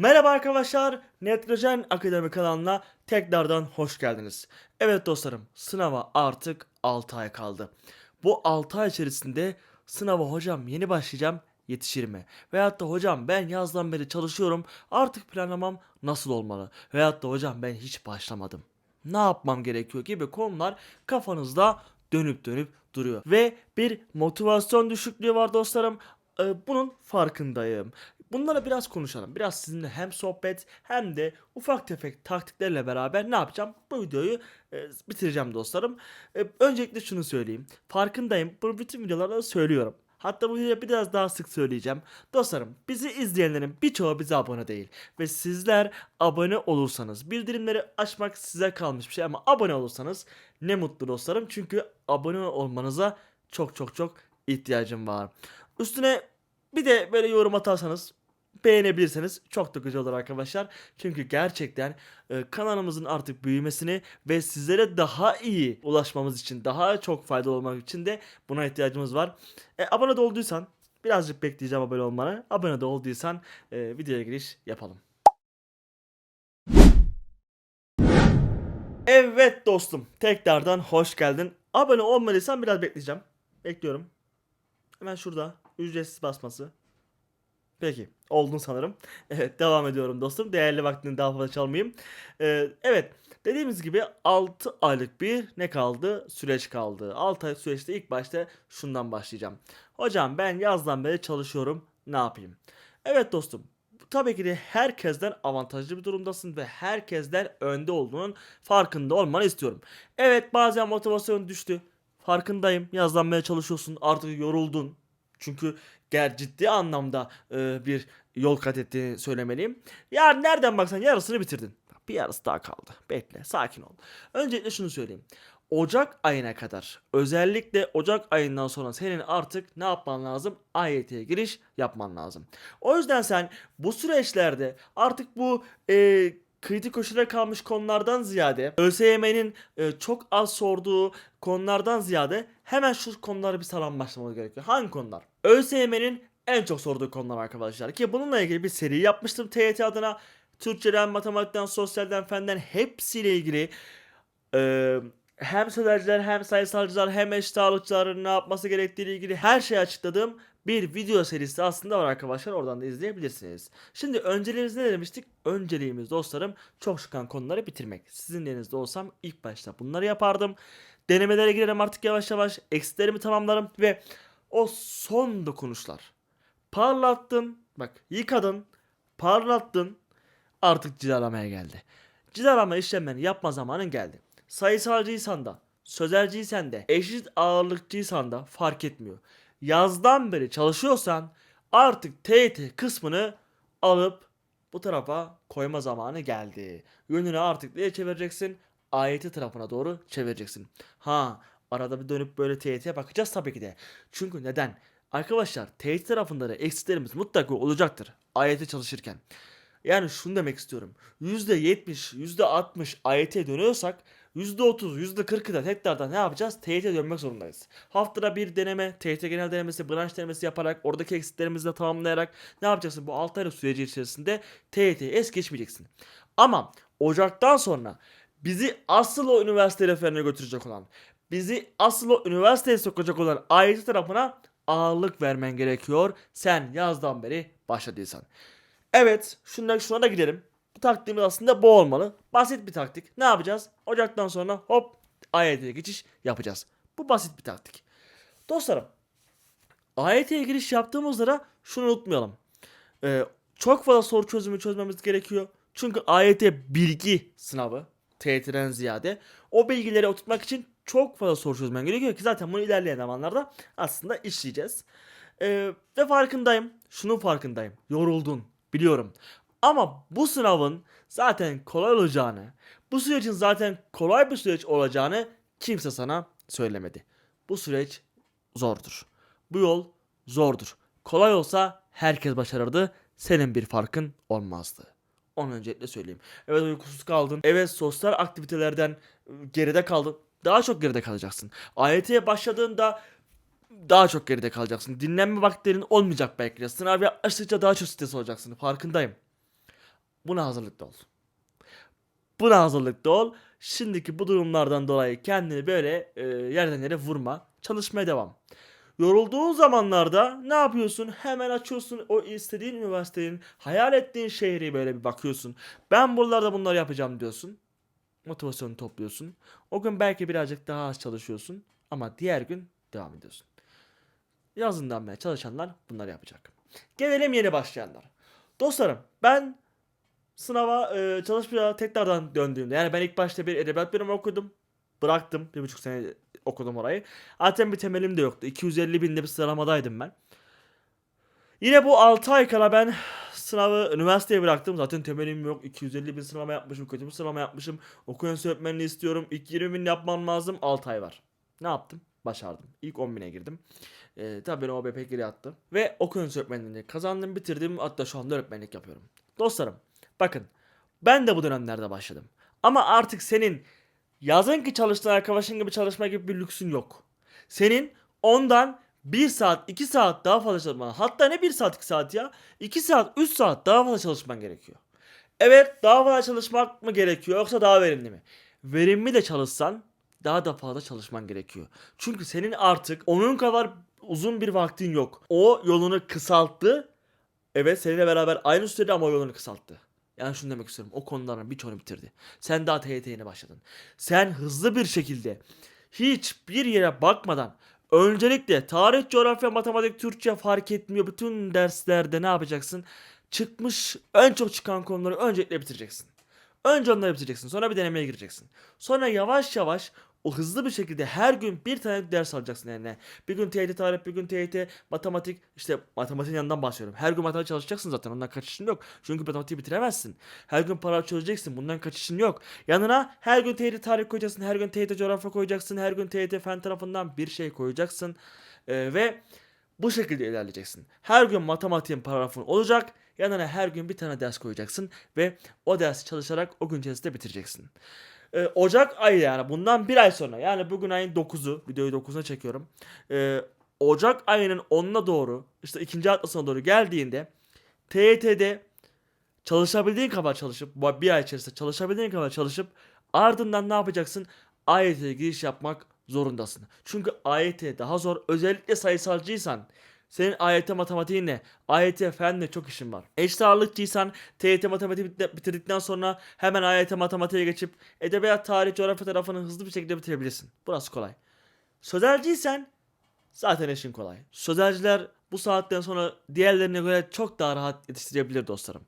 Merhaba arkadaşlar, Nitrojen Akademi kanalına tekrardan hoş geldiniz. Evet dostlarım, sınava artık 6 ay kaldı. Bu 6 ay içerisinde sınava hocam yeni başlayacağım, yetişir mi? Veyahut da hocam ben yazdan beri çalışıyorum, artık planlamam nasıl olmalı? Veyahut da hocam ben hiç başlamadım. Ne yapmam gerekiyor gibi konular kafanızda dönüp dönüp duruyor. Ve bir motivasyon düşüklüğü var dostlarım. Ee, Bunun farkındayım. Bunları biraz konuşalım. Biraz sizinle hem sohbet hem de ufak tefek taktiklerle beraber ne yapacağım? Bu videoyu e, bitireceğim dostlarım. E, öncelikle şunu söyleyeyim. Farkındayım. Bunu bütün videolarda söylüyorum. Hatta bu videoyu biraz daha sık söyleyeceğim. Dostlarım bizi izleyenlerin birçoğu bize abone değil. Ve sizler abone olursanız bildirimleri açmak size kalmış bir şey ama abone olursanız ne mutlu dostlarım. Çünkü abone olmanıza çok çok çok ihtiyacım var. Üstüne bir de böyle yorum atarsanız beğenebilirseniz çok da güzel olur arkadaşlar. Çünkü gerçekten e, kanalımızın artık büyümesini ve sizlere daha iyi ulaşmamız için, daha çok faydalı olmak için de buna ihtiyacımız var. E, abone de olduysan birazcık bekleyeceğim abone olmanı. Abone de olduysan e, videoya giriş yapalım. Evet dostum tekrardan hoş geldin. Abone olmadıysan biraz bekleyeceğim. Bekliyorum. Hemen şurada ücretsiz basması. Peki oldun sanırım. Evet devam ediyorum dostum. Değerli vaktini daha fazla çalmayayım. Ee, evet dediğimiz gibi 6 aylık bir ne kaldı? Süreç kaldı. 6 aylık süreçte ilk başta şundan başlayacağım. Hocam ben yazdan beri çalışıyorum. Ne yapayım? Evet dostum. Tabii ki de herkesten avantajlı bir durumdasın ve herkesten önde olduğunun farkında olmanı istiyorum. Evet bazen motivasyon düştü. Farkındayım. Yazlanmaya çalışıyorsun. Artık yoruldun. Çünkü ger ciddi anlamda e, bir yol kat ettiğini söylemeliyim. Ya nereden baksan yarısını bitirdin. Bir yarısı daha kaldı. Bekle, sakin ol. Öncelikle şunu söyleyeyim. Ocak ayına kadar özellikle Ocak ayından sonra senin artık ne yapman lazım? AYT'ye giriş yapman lazım. O yüzden sen bu süreçlerde artık bu e, kritik köşede kalmış konulardan ziyade ÖSYM'nin e, çok az sorduğu konulardan ziyade hemen şu konulara bir saran başlamamız gerekiyor. Hangi konular? ÖSYM'nin en çok sorduğu konular arkadaşlar. Ki bununla ilgili bir seri yapmıştım TYT adına. Türkçeden, matematikten, sosyalden, fenden hepsiyle ilgili e, hem sözelciler hem sayısalcılar hem eşit ağırlıkçıların ne yapması gerektiği ile ilgili her şeyi açıkladığım bir video serisi aslında var arkadaşlar. Oradan da izleyebilirsiniz. Şimdi önceliğimiz ne demiştik? Önceliğimiz dostlarım çok çıkan konuları bitirmek. Sizin yerinizde olsam ilk başta bunları yapardım. Denemelere girerim artık yavaş yavaş. Eksilerimi tamamlarım ve o son dokunuşlar. Parlattın. Bak yıkadın. Parlattın. Artık cilalamaya geldi. Cilalama işlemlerini yapma zamanın geldi. Sayısalcıysan da, sözelciysen de, eşit ağırlıkçıysan da fark etmiyor. Yazdan beri çalışıyorsan artık TYT kısmını alıp bu tarafa koyma zamanı geldi. Yönünü artık neye çevireceksin? AYT tarafına doğru çevireceksin. Ha arada bir dönüp böyle TYT'ye bakacağız tabii ki de. Çünkü neden? Arkadaşlar TYT tarafında da eksilerimiz mutlaka olacaktır. AYT çalışırken. Yani şunu demek istiyorum. %70, %60 AYT'ye dönüyorsak %30, %40'ı da tekrardan ne yapacağız? TYT'ye dönmek zorundayız. Haftada bir deneme, TYT genel denemesi, branş denemesi yaparak, oradaki eksiklerimizi de tamamlayarak ne yapacaksın? Bu 6 aylık süreci içerisinde TYT'ye es geçmeyeceksin. Ama Ocak'tan sonra bizi asıl o üniversite referine götürecek olan, bizi asıl o üniversiteye sokacak olan AYT tarafına ağırlık vermen gerekiyor. Sen yazdan beri başladıysan. Evet, şundan şuna da gidelim. Bu taktiğimiz aslında bu olmalı. Basit bir taktik. Ne yapacağız? Ocaktan sonra hop AYT'ye geçiş yapacağız. Bu basit bir taktik. Dostlarım, AYT'ye giriş yaptığımızda da şunu unutmayalım. Ee, çok fazla soru çözümü çözmemiz gerekiyor. Çünkü AYT bilgi sınavı. TYT'den ziyade. O bilgileri oturtmak için çok fazla soru çözmen gerekiyor ki zaten bunu ilerleyen zamanlarda aslında işleyeceğiz. Ee, ve farkındayım. Şunun farkındayım. Yoruldun. Biliyorum. Ama bu sınavın zaten kolay olacağını, bu sürecin zaten kolay bir süreç olacağını kimse sana söylemedi. Bu süreç zordur. Bu yol zordur. Kolay olsa herkes başarırdı. Senin bir farkın olmazdı. Onu öncelikle söyleyeyim. Evet uykusuz kaldın. Evet sosyal aktivitelerden ıı, geride kaldın. Daha çok geride kalacaksın. AYT'ye başladığında daha çok geride kalacaksın. Dinlenme vakitlerin olmayacak belki de. Sınav yaklaştıkça daha çok stres olacaksın. Farkındayım. Buna hazırlıklı ol. Buna hazırlıklı ol. Şimdiki bu durumlardan dolayı kendini böyle e, yerden yere vurma. Çalışmaya devam. Yorulduğun zamanlarda ne yapıyorsun? Hemen açıyorsun o istediğin üniversitenin, hayal ettiğin şehri böyle bir bakıyorsun. Ben buralarda bunları yapacağım diyorsun. Motivasyonu topluyorsun. O gün belki birazcık daha az çalışıyorsun ama diğer gün devam ediyorsun. Yazından beri çalışanlar bunları yapacak. Gelelim yeni başlayanlar. Dostlarım ben sınava e, çalışmaya tekrardan döndüğümde yani ben ilk başta bir edebiyat bölümü okudum. Bıraktım. Bir buçuk sene okudum orayı. Zaten bir temelim de yoktu. 250 binde bir sıralamadaydım ben. Yine bu 6 ay kala ben sınavı üniversiteye bıraktım. Zaten temelim yok. 250 bin sıralama yapmışım. Kötü bir sıralama yapmışım. Okuyun öğretmenliği istiyorum. İlk 20 bin yapmam lazım. 6 ay var. Ne yaptım? Başardım. İlk 10 bine girdim. Ee, tabii beni OBP geri attı. Ve okuyun öğretmenliğini kazandım, bitirdim. Hatta şu anda öğretmenlik yapıyorum. Dostlarım bakın ben de bu dönemlerde başladım. Ama artık senin yazın ki çalıştığın arkadaşın gibi çalışma gibi bir lüksün yok. Senin ondan 1 saat 2 saat daha fazla çalışman hatta ne 1 saat 2 saat ya 2 saat 3 saat daha fazla çalışman gerekiyor. Evet daha fazla çalışmak mı gerekiyor yoksa daha verimli mi? Verimli de çalışsan daha da fazla çalışman gerekiyor. Çünkü senin artık onun kadar uzun bir vaktin yok. O yolunu kısalttı. Evet seninle beraber aynı sürede ama yolunu kısalttı. Yani şunu demek istiyorum. O konuların birçoğunu bitirdi. Sen daha TYT yeni başladın. Sen hızlı bir şekilde hiçbir yere bakmadan öncelikle tarih, coğrafya, matematik, Türkçe fark etmiyor. Bütün derslerde ne yapacaksın? Çıkmış en çok çıkan konuları öncelikle bitireceksin. Önce onları bitireceksin. Sonra bir denemeye gireceksin. Sonra yavaş yavaş o hızlı bir şekilde her gün bir tane ders alacaksın eline. Bir gün TYT tarih, bir gün TYT matematik. İşte matematiğin yanından bahsediyorum. Her gün matematik çalışacaksın zaten. Ondan kaçışın yok. Çünkü matematiği bitiremezsin. Her gün para çözeceksin. Bundan kaçışın yok. Yanına her gün TYT tarih koyacaksın. Her gün TYT coğrafya koyacaksın. Her gün TYT fen tarafından bir şey koyacaksın. Ee, ve bu şekilde ilerleyeceksin. Her gün matematiğin paragrafın olacak. Yanına her gün bir tane ders koyacaksın ve o dersi çalışarak o gün içerisinde bitireceksin. Ee, Ocak ayı yani bundan bir ay sonra yani bugün ayın 9'u videoyu 9'una çekiyorum. Ee, Ocak ayının 10'una doğru işte ikinci haftasına doğru geldiğinde TYT'de çalışabildiğin kadar çalışıp bu bir ay içerisinde çalışabildiğin kadar çalışıp ardından ne yapacaksın? AYT'ye giriş yapmak zorundasın. Çünkü AYT daha zor. Özellikle sayısalcıysan senin AYT matematiğinle, AYT fenle çok işin var. Eşit ağırlıkçıysan TYT matematiği bit- bitirdikten sonra hemen AYT matematiğe geçip edebiyat, tarih, coğrafya tarafını hızlı bir şekilde bitirebilirsin. Burası kolay. Sözelciysen zaten işin kolay. Sözelciler bu saatten sonra diğerlerine göre çok daha rahat yetiştirebilir dostlarım.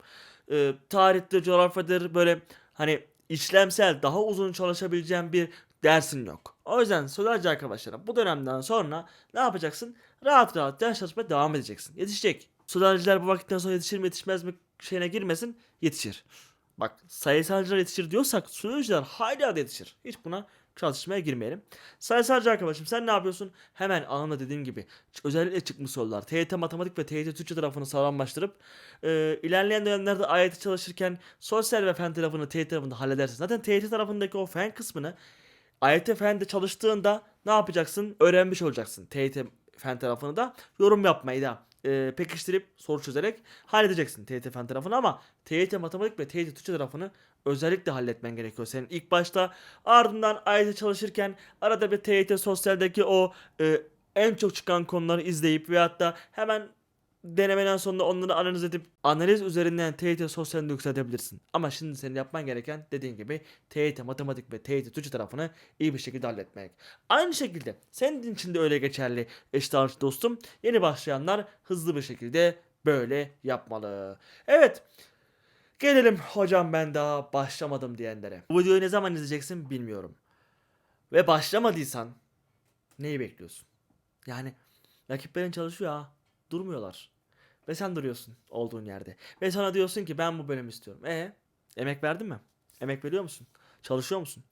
Ee, tarihte, coğrafyadır böyle hani işlemsel, daha uzun çalışabileceğin bir dersin yok. O yüzden sözelci arkadaşlarım bu dönemden sonra ne yapacaksın? Rahat rahat ders çalışmaya devam edeceksin. Yetişecek. Sözelciler bu vakitten sonra yetişir mi yetişmez mi şeyine girmesin. Yetişir. Bak sayısalcılar yetişir diyorsak sözelciler hala da yetişir. Hiç buna çalışmaya girmeyelim. Sayısalcı arkadaşım sen ne yapıyorsun? Hemen anında dediğim gibi özellikle çıkmış sorular. TYT matematik ve TYT Türkçe tarafını sağlamlaştırıp e, ilerleyen dönemlerde AYT çalışırken sosyal ve fen tarafını TYT tarafında halledersin. Zaten TYT tarafındaki o fen kısmını AYT fende çalıştığında ne yapacaksın? Öğrenmiş olacaksın. TYT fen tarafını da yorum yapmayı da e, pekiştirip soru çözerek halledeceksin TYT fen tarafını ama TYT matematik ve TYT Türkçe tarafını özellikle halletmen gerekiyor. Senin ilk başta ardından AYT çalışırken arada bir TYT sosyaldeki o e, en çok çıkan konuları izleyip veyahut da hemen denemeden sonra onları analiz edip analiz üzerinden TYT sosyalini yükseltebilirsin. Ama şimdi senin yapman gereken dediğin gibi TYT matematik ve TYT Türkçe tarafını iyi bir şekilde halletmek. Aynı şekilde senin için de öyle geçerli eşit ağırlıklı dostum. Yeni başlayanlar hızlı bir şekilde böyle yapmalı. Evet. Gelelim hocam ben daha başlamadım diyenlere. Bu videoyu ne zaman izleyeceksin bilmiyorum. Ve başlamadıysan neyi bekliyorsun? Yani rakiplerin çalışıyor ha. Durmuyorlar. Ve sen duruyorsun olduğun yerde. Ve sana diyorsun ki ben bu bölümü istiyorum. E emek verdin mi? Emek veriyor musun? Çalışıyor musun?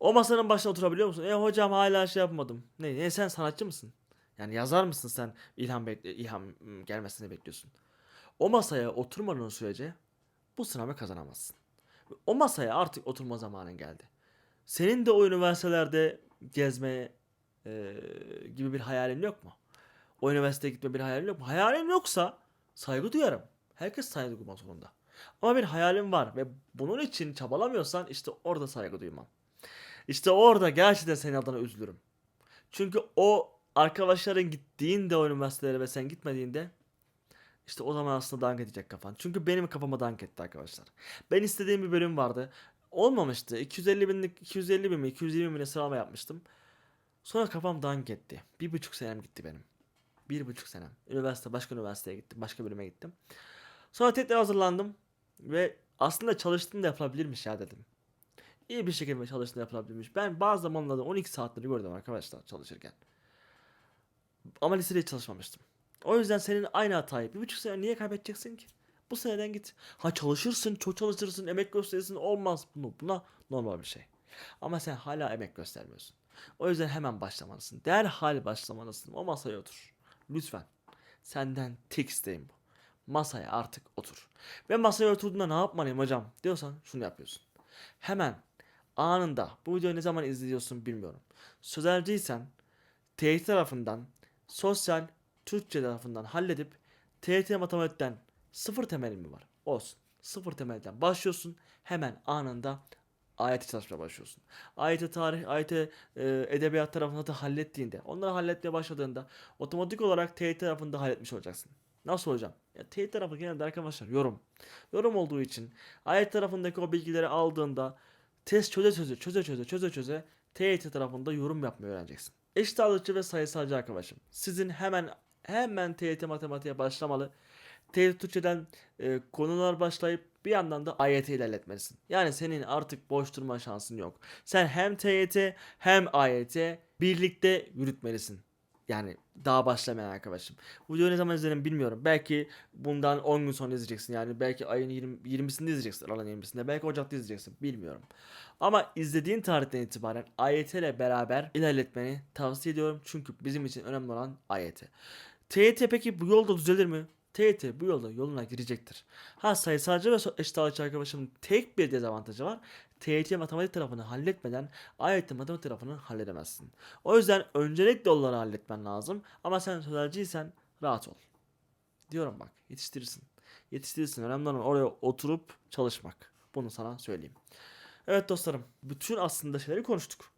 O masanın başına oturabiliyor musun? E hocam hala şey yapmadım. Ne, ne sen sanatçı mısın? Yani yazar mısın sen ilham, bekle, ilham gelmesini bekliyorsun. O masaya oturmadığın sürece bu sınavı kazanamazsın. O masaya artık oturma zamanın geldi. Senin de o üniversitelerde gezme e, gibi bir hayalin yok mu? O üniversiteye gitme bir hayalin yok mu? Hayalin yoksa saygı duyarım. Herkes saygı duymak zorunda. Ama bir hayalim var ve bunun için çabalamıyorsan işte orada saygı duymam. İşte orada gerçekten senin adına üzülürüm. Çünkü o arkadaşların gittiğinde o üniversitelere ve sen gitmediğinde işte o zaman aslında dank edecek kafan. Çünkü benim kafama dank etti arkadaşlar. Ben istediğim bir bölüm vardı. Olmamıştı. 250 binlik 250 bin mi 220 bin sıralama yapmıştım. Sonra kafam dank etti. Bir buçuk senem gitti benim. Bir buçuk senem. Üniversite başka üniversiteye gittim. Başka bölüme gittim. Sonra tekrar hazırlandım. Ve aslında çalıştığımda yapılabilirmiş ya dedim. İyi bir şekilde çalıştığında yapılabilirmiş. Ben bazı zamanlarda 12 saatleri gördüm arkadaşlar çalışırken. Ama lisede hiç çalışmamıştım. O yüzden senin aynı hatayı bir buçuk sene niye kaybedeceksin ki? Bu seneden git. Ha çalışırsın, çok çalışırsın, emek gösterirsin olmaz. Bunu, buna normal bir şey. Ama sen hala emek göstermiyorsun. O yüzden hemen başlamalısın. Derhal başlamalısın. O masaya otur. Lütfen. Senden tek isteğim bu. Masaya artık otur. Ve masaya oturduğunda ne yapmalıyım hocam diyorsan şunu yapıyorsun. Hemen anında bu videoyu ne zaman izliyorsun bilmiyorum. Sözelciysen TYT tarafından sosyal Türkçe tarafından halledip TYT matematikten sıfır temeli mi var? Olsun. Sıfır temelden başlıyorsun. Hemen anında ayet çalışmaya başlıyorsun. Ayet tarih, ayet e, edebiyat tarafında da hallettiğinde, onları halletmeye başladığında otomatik olarak TYT tarafında halletmiş olacaksın. Nasıl hocam? Ya TYT tarafı genelde arkadaşlar yorum. Yorum olduğu için ayet tarafındaki o bilgileri aldığında test çöze çöze çöze çöze çöze çöze TYT tarafında yorum yapmayı öğreneceksin. Eşit ağırlıkçı ve sayısalcı arkadaşım. Sizin hemen hemen TYT matematiğe başlamalı. TYT Türkçeden e, konular başlayıp bir yandan da AYT ilerletmelisin. Yani senin artık boş durma şansın yok. Sen hem TYT hem AYT birlikte yürütmelisin. Yani daha başlamayan arkadaşım. Bu videoyu ne zaman izlerim bilmiyorum. Belki bundan 10 gün sonra izleyeceksin. Yani belki ayın 20, 20'sinde izleyeceksin. Aralık'ın 20'sinde. Belki Ocak'ta izleyeceksin. Bilmiyorum. Ama izlediğin tarihten itibaren AYT ile beraber ilerletmeni tavsiye ediyorum. Çünkü bizim için önemli olan AYT. TYT peki bu yolda düzelir mi? TYT bu yolda yoluna girecektir. Ha sayısalcı ve eşit ağırlıkçı arkadaşımın tek bir dezavantajı var. TYT matematik tarafını halletmeden AYT matematik tarafını halledemezsin. O yüzden öncelikle onları halletmen lazım. Ama sen sözelciysen rahat ol. Diyorum bak yetiştirirsin. Yetiştirirsin. Önemli olan oraya oturup çalışmak. Bunu sana söyleyeyim. Evet dostlarım. Bütün aslında şeyleri konuştuk.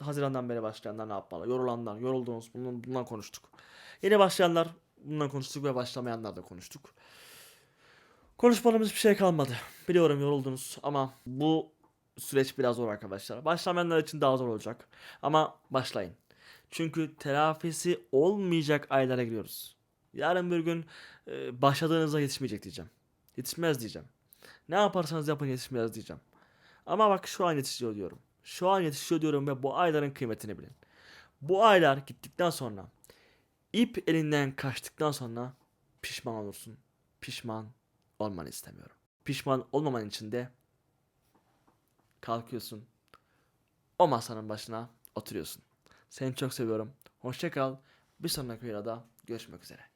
Haziran'dan beri başlayanlar ne yapmalı? Yorulanlar, yorulduğunuz bundan, bundan konuştuk. Yeni başlayanlar bundan konuştuk ve başlamayanlar da konuştuk. Konuşmadığımız bir şey kalmadı. Biliyorum yoruldunuz ama bu süreç biraz zor arkadaşlar. Başlamayanlar için daha zor olacak. Ama başlayın. Çünkü telafisi olmayacak aylara giriyoruz. Yarın bir gün e, başladığınızda yetişmeyecek diyeceğim. Yetişmez diyeceğim. Ne yaparsanız yapın yetişmez diyeceğim. Ama bak şu an yetişiyor diyorum. Şu an yetişiyor diyorum ve bu ayların kıymetini bilin. Bu aylar gittikten sonra ip elinden kaçtıktan sonra pişman olursun. Pişman olmanı istemiyorum. Pişman olmaman için de kalkıyorsun. O masanın başına oturuyorsun. Seni çok seviyorum. Hoşça kal. Bir sonraki videoda görüşmek üzere.